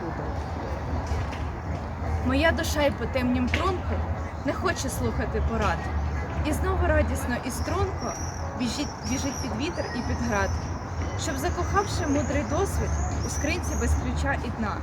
буду. Моя душа й по темнім трунку не хоче слухати порад. І знову радісно і струнко біжить, біжить під вітер і під град, щоб закохавши мудрий досвід у скринці без ключа і дна,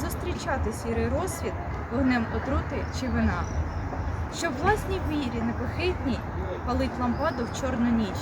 зустрічати сірий розсвіт вогнем отрути чи вина, щоб власній вірі непохитній палить лампаду в чорну ніч,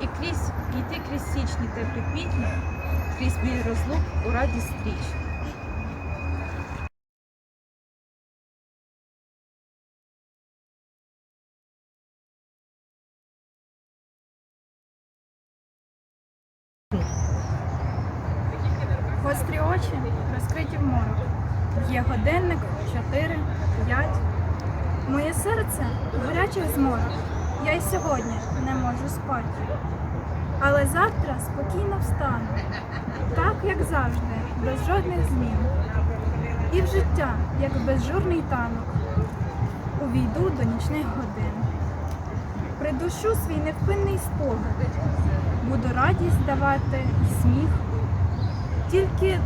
і крізь йти крізь січні теплі квітні, крізь біль розлук у радість стріч. Гострі очі розкриті в морок. Є годинник 4, 5. Моє серце в гарячих зморах. Я й сьогодні не можу спати. Але завтра спокійно встану, так як завжди, без жодних змін. І в життя, як безжурний танок, увійду до нічних годин. Придушу свій невпинний спогад, буду радість давати і сміх. Тільки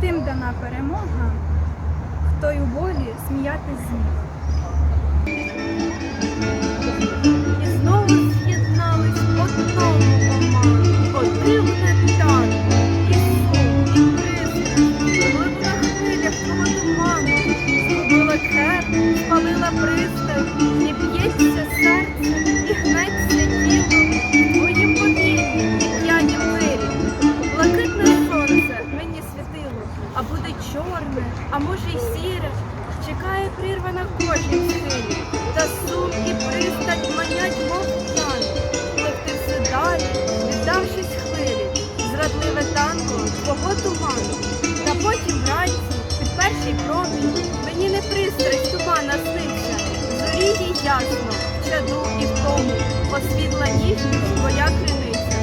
тим дана перемога, хто й у болі сміятись зміг. Перший промінь, мені не пристрасть тумана сниться. Зорі їй ясно, чаду і в тому, освітла ніжність твоя криниця.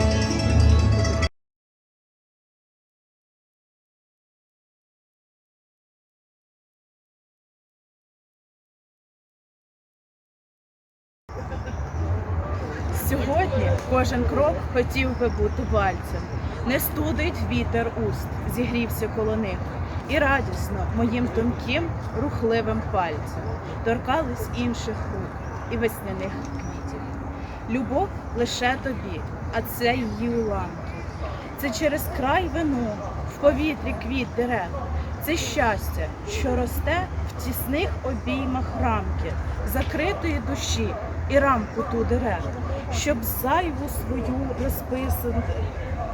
Сьогодні кожен крок хотів би бути вальцем. Не студить вітер уст, зігрівся коло них. І радісно моїм тонким, рухливим пальцем торкались інших рук і весняних квітів. Любов лише тобі, а це її уламки. Це через край вино, в повітрі квіт дерев. Це щастя, що росте в тісних обіймах рамки, закритої душі і рамку ту дерев, щоб зайву свою розписати,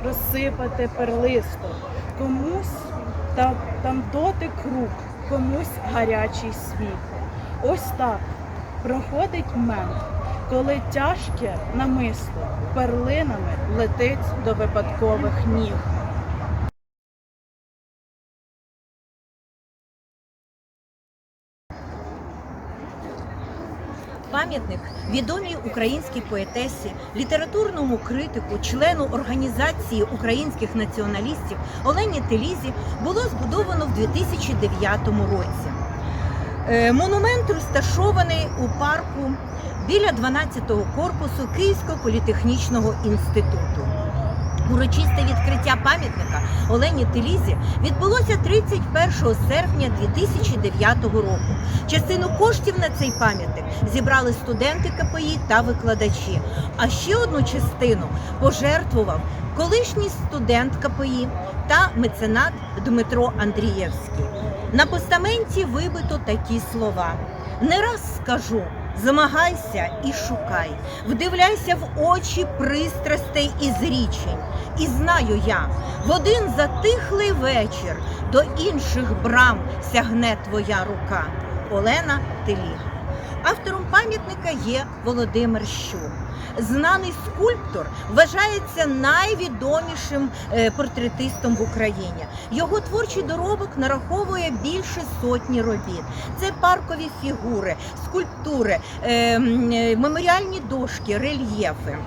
розсипати перлисто. Комусь та, там дотик рук, комусь гарячий сміх. Ось так проходить мент, коли тяжке намисто перлинами летить до випадкових ніг. Пам'ятник відомій українській поетесі, літературному критику, члену організації українських націоналістів Олені Телізі було збудовано в 2009 році. Е, Монумент розташований у парку біля 12-го корпусу Київського політехнічного інституту. Урочисте відкриття пам'ятника Олені Телізі відбулося 31 серпня 2009 року. Частину коштів на цей пам'ятник зібрали студенти КПІ та викладачі. А ще одну частину пожертвував колишній студент КПІ та меценат Дмитро Андрієвський. На постаменті вибито такі слова: не раз скажу. Змагайся і шукай, вдивляйся в очі пристрастей і зрічень. І знаю я, в один затихлий вечір до інших брам сягне твоя рука. Олена Теліга. Автором пам'ятника є Володимир Щур. Знаний скульптор вважається найвідомішим е, портретистом в Україні. Його творчий доробок нараховує більше сотні робіт. Це паркові фігури, скульптури, е, м, е, меморіальні дошки, рельєфи.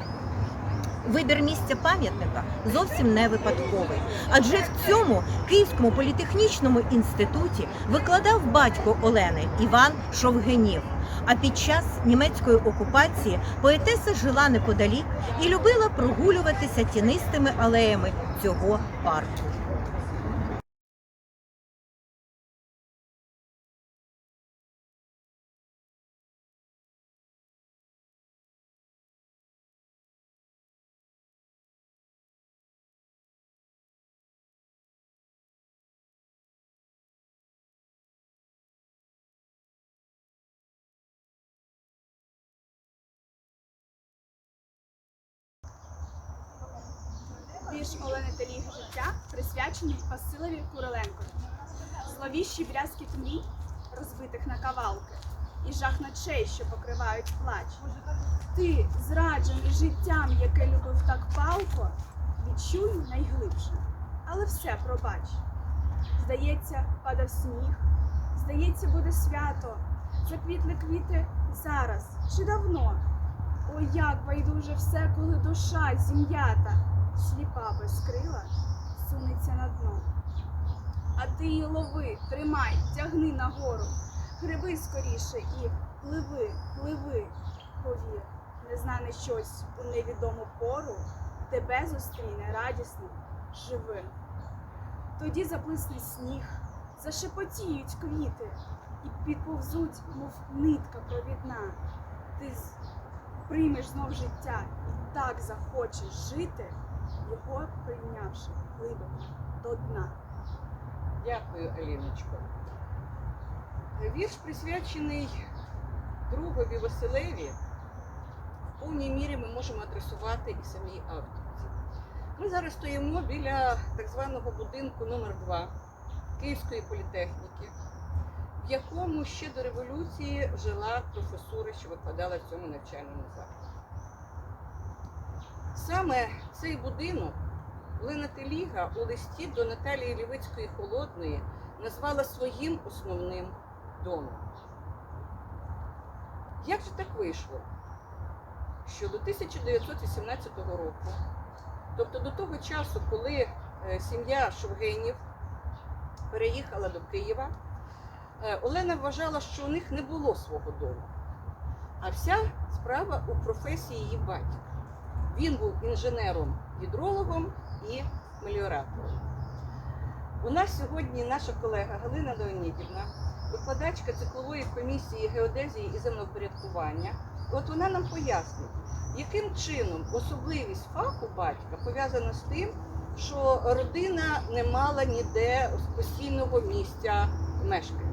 Вибір місця пам'ятника зовсім не випадковий, адже в цьому Київському політехнічному інституті викладав батько Олени Іван Шовгенів. А під час німецької окупації поетеса жила неподалік і любила прогулюватися тінистими алеями цього парку. Олени життя присвячений Василеві Куриленко. Зловіщі брязкіт мрій, розбитих на кавалки, і жах ночей, що покривають плач. Ти, зраджений життям, яке любив так палко, відчуй найглибше, але все пробач. Здається, падав сніг, здається, буде свято, заквітли квіти зараз чи давно. Ой, як байдуже все, коли душа зім'ята, сліпа без крила, сунеться на дно. А ти її лови, тримай, тягни нагору, гриби скоріше і пливи, пливи, повір, незнане щось у невідому пору тебе зустріне радісним, живим. Тоді заблисне сніг, зашепотіють квіти і підповзуть, мов нитка провідна. Ти приймеш знов життя і так захочеш жити, його прийнявши глибоко до дна. Дякую, Аліночко. Вірш присвячений другові Василеві. В повній мірі ми можемо адресувати і самій авторці. Ми зараз стоїмо біля так званого будинку номер 2 Київської політехніки, в якому ще до революції жила професура, що викладала в цьому навчальному закладі. Саме цей будинок Олена Теліга у листі до Наталії Лівицької Холодної назвала своїм основним домом. Як же так вийшло, що до 1918 року, тобто до того часу, коли е, сім'я Шовгенів переїхала до Києва, е, Олена вважала, що у них не було свого дому. А вся справа у професії її батька. Він був інженером-гідрологом і меліоратором. У нас сьогодні наша колега Галина Леонідівна, викладачка циклової комісії геодезії і землевпорядкування. От вона нам пояснить, яким чином особливість фаху батька пов'язана з тим, що родина не мала ніде постійного місця мешкання.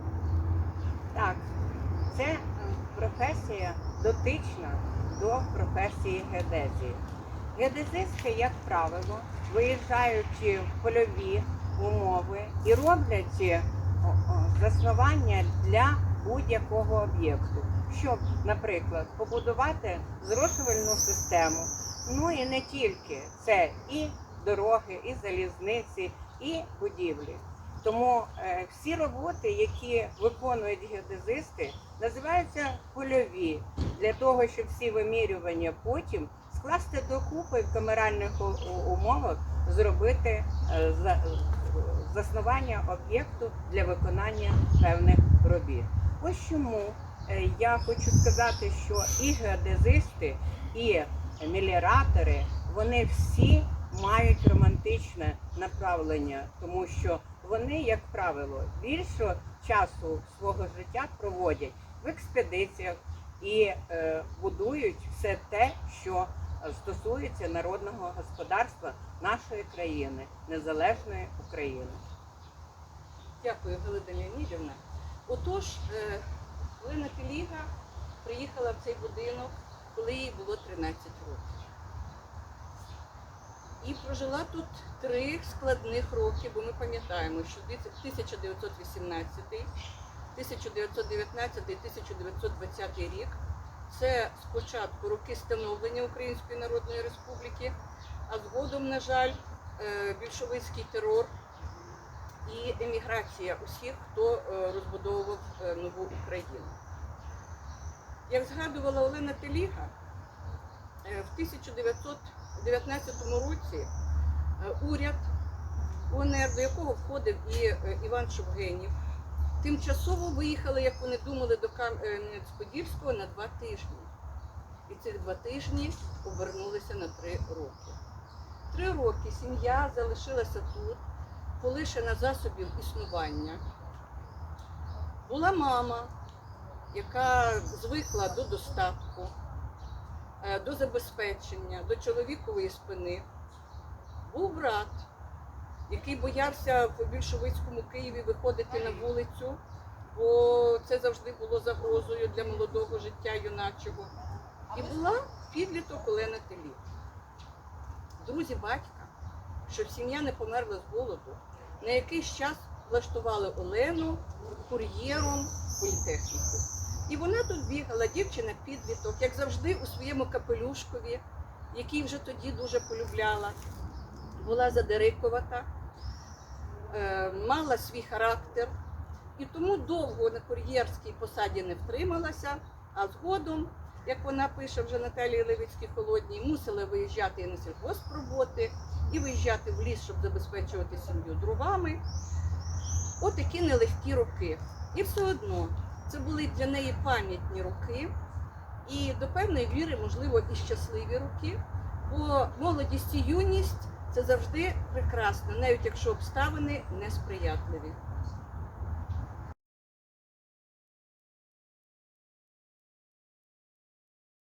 Так, це професія дотична до професії геодезії. Геодезисти, як правило, виїжджаючи в польові умови і роблять заснування для будь-якого об'єкту, щоб, наприклад, побудувати зрошувальну систему. Ну і не тільки це і дороги, і залізниці, і будівлі. Тому е, всі роботи, які виконують геодезисти, називаються польові для того, щоб всі вимірювання потім скласти докупи в камеральних умовах, зробити е, заснування об'єкту для виконання певних робіт. Ось чому е, я хочу сказати, що і геодезисти, і меліоратори, вони всі мають романтичне направлення, тому що вони, як правило, більше часу свого життя проводять в експедиціях і е, будують все те, що стосується народного господарства нашої країни, незалежної України. Дякую, Галина Леонідівна. Отож, е, Олена Теліга приїхала в цей будинок, коли їй було 13 років. І прожила тут три складних роки, бо ми пам'ятаємо, що 1918, 1919-1920 рік це спочатку роки становлення Української Народної Республіки, а згодом, на жаль, е, більшовицький терор і еміграція усіх, хто е, розбудовував е, нову Україну. Як згадувала Олена Теліга, в 1900 2019 році е, уряд УНР, до якого входив і е, Іван Шовгенів, тимчасово виїхали, як вони думали, до Кам'янець-Подільського на два тижні. І цих два тижні повернулися на три роки. Три роки сім'я залишилася тут, полишена засобів існування. Була мама, яка звикла до достатку до забезпечення, до чоловікової спини. Був брат, який боявся в більшовицькому Києві виходити на вулицю, бо це завжди було загрозою для молодого життя юначого. І була підліток Олена Телі. Друзі батька щоб сім'я не померла з голоду, на якийсь час влаштували Олену кур'єром політехніку. І вона тут бігала, дівчина підліток, як завжди, у своєму капелюшкові, який вже тоді дуже полюбляла, була задирикувата, е, мала свій характер. І тому довго на кур'єрській посаді не втрималася, а згодом, як вона пише вже Наталії Левицькій Холодній, мусила виїжджати і на сільгоспроботи, і виїжджати в ліс, щоб забезпечувати сім'ю дровами. Отакі нелегкі роки. І все одно це були для неї пам'ятні роки, і до певної віри, можливо, і щасливі роки. Бо молодість і юність це завжди прекрасно, навіть якщо обставини несприятливі.